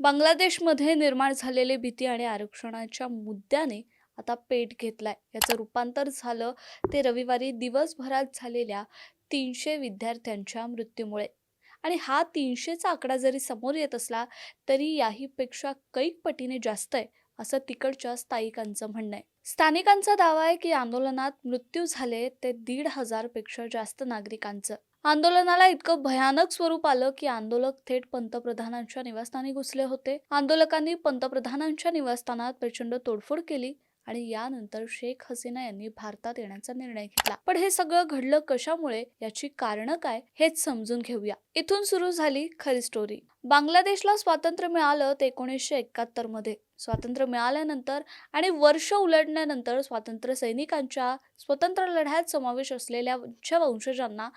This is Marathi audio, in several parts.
बांगलादेशमध्ये निर्माण झालेली भीती आणि आरक्षणाच्या मुद्द्याने आता पेट घेतलाय. याचं रूपांतर झालं ते रविवारी दिवसभरात झालेल्या तीनशे विद्यार्थ्यांच्या मृत्यूमुळे. आणि हा तीनशेचा आकडा जरी समोर येत असला तरी याहीपेक्षा कैक पटीने जास्त आहे असं तिकडच्या स्थायिकांचं म्हणणं आहे. स्थानिकांचा दावा आहे की आंदोलनात मृत्यू झाले ते दीड हजारपेक्षा जास्त नागरिकांचं. आंदोलनाला इतकं भयानक स्वरूप आलं की आंदोलक थेट पंतप्रधानांच्या निवासस्थानी घुसले होते. आंदोलकांनी पंतप्रधानांच्या निवासस्थानात प्रचंड तोडफोड केली आणि यानंतर शेख हसीना यांनी भारतात येण्याचा निर्णय घेतला. पण हे सगळं घडलं कशामुळे? याची कारणं काय? हेच समजून घेऊया. इथून सुरू झाली खरी स्टोरी बांगलादेशला स्वातंत्र्य मिळालं ते एकोणीसशे एकाहत्तरमध्ये. स्वातंत्र्य मिळाल्यानंतर आणि वर्ष उलटल्यानंतर स्वातंत्र्य सैनिकांच्या स्वतंत्र लढ्यात समावेश असलेल्या वंशजांना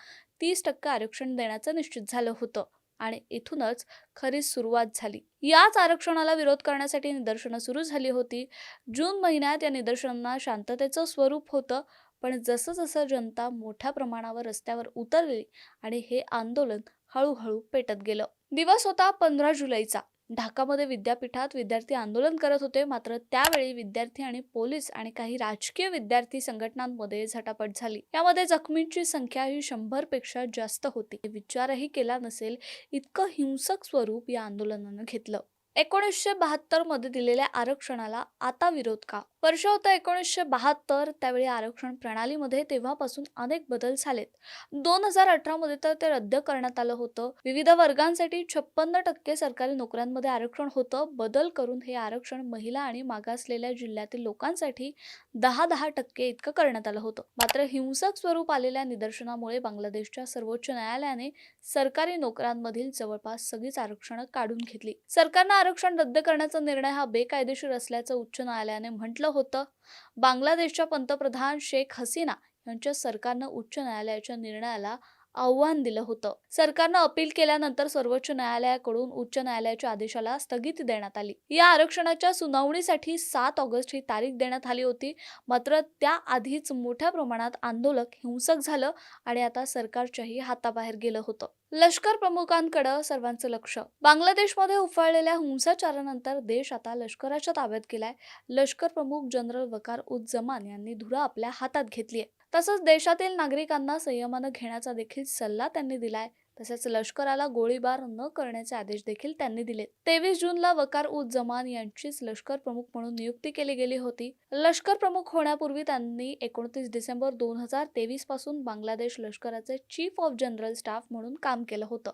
तीस टक्के आरक्षण देण्याचं निश्चित झालं होतं. आणि इथूनच खरी सुरुवात झाली. याच आरक्षणाला विरोध करण्यासाठी निदर्शनं सुरू झाली होती. जून महिन्यात या निदर्शनांना शांततेचं स्वरूप होतं. पण जसं जसं जनता मोठ्या प्रमाणावर रस्त्यावर उतरली आणि हे आंदोलन हळूहळू पेटत गेलं. दिवस होता पंधरा जुलैचा. ढाकामध्ये विद्यापीठात विद्यार्थी आंदोलन करत होते. मात्र त्यावेळी विद्यार्थी आणि पोलीस आणि काही राजकीय विद्यार्थी संघटनांमध्ये झटापट झाली. यामध्ये जखमींची संख्या ही शंभरपेक्षा जास्त होती. विचारही केला नसेल इतकं हिंसक स्वरूप या आंदोलनानं घेतलं. एकोणीसशे बहात्तरमध्ये दिलेल्या आरक्षणाला आता विरोध का? वर्ष होतं एकोणीसशे बहात्तर त्यावेळी आरक्षण प्रणालीमध्ये तेव्हापासून अनेक बदल झालेत. दोन हजार अठरा मध्ये तर ते रद्द करण्यात आलं होतं. विविध वर्गांसाठी छप्पन्न टक्के सरकारी नोकऱ्यांमध्ये आरक्षण होतं. बदल करून हे आरक्षण महिला आणि मागासलेल्या जिल्ह्यातील लोकांसाठी दहा दहा टक्के इतकं करण्यात आलं होतं. मात्र हिंसक स्वरूप आलेल्या निदर्शनामुळे बांगलादेशच्या सर्वोच्च न्यायालयाने सरकारी नोकऱ्यांमधील जवळपास सगळीच आरक्षणं काढून घेतली. सरकारनं आरक्षण रद्द करण्याचा निर्णय हा बेकायदेशीर असल्याचं उच्च न्यायालयाने म्हटलं होतं. बांगलादेशच्या पंतप्रधान शेख हसीना यांच्या सरकारनं उच्च न्यायालयाच्या निर्णयाला आव्हान दिलं होतं. सरकारनं अपील केल्यानंतर सर्वोच्च न्यायालयाकडून उच्च न्यायालयाच्या आदेशाला स्थगिती देण्यात आली. या आरक्षणाच्या सुनावणीसाठी सात ऑगस्ट ही तारीख देण्यात आली होती. मात्र त्याआधीच मोठ्या प्रमाणात आंदोलक हिंसक झालं आणि आता सरकारच्याही हाताबाहेर गेलं होतं. लष्कर प्रमुखांकडे सर्वांचं लक्ष. बांगलादेशमध्ये उफाळलेल्या हिंसाचारानंतर देश आता लष्कराच्या ताब्यात गेलाय. लष्कर प्रमुख जनरल वकार उज जमान यांनी धुरा आपल्या हातात घेतली आहे तसंच देशातील नागरिकांना संयमानं घेण्याचा देखील सल्ला त्यांनी दिलाय. तसेच लष्कराला गोळीबार न करण्याचे आदेश देखील त्यांनी दिले. तेवीस जूनला वकार उज जमान यांचीच लष्कर प्रमुख म्हणून नियुक्ती केली गेली होती. लष्कर प्रमुख होण्यापूर्वी त्यांनी एकोणतीस डिसेंबर दोन हजार तेवीसपासून बांगलादेश लष्कराचे चीफ ऑफ जनरल स्टाफ म्हणून काम केलं होतं.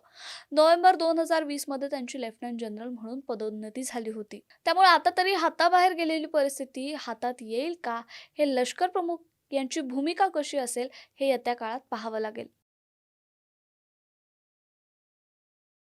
नोव्हेंबर दोन हजार वीसमध्ये त्यांची लेफ्टनंट जनरल म्हणून पदोन्नती झाली होती. त्यामुळे आता तरी हाताबाहेर गेलेली परिस्थिती हातात येईल का? हे लष्कर प्रमुख यांची भूमिका कशी असेल हे येत्या काळात पाहावं लागेल.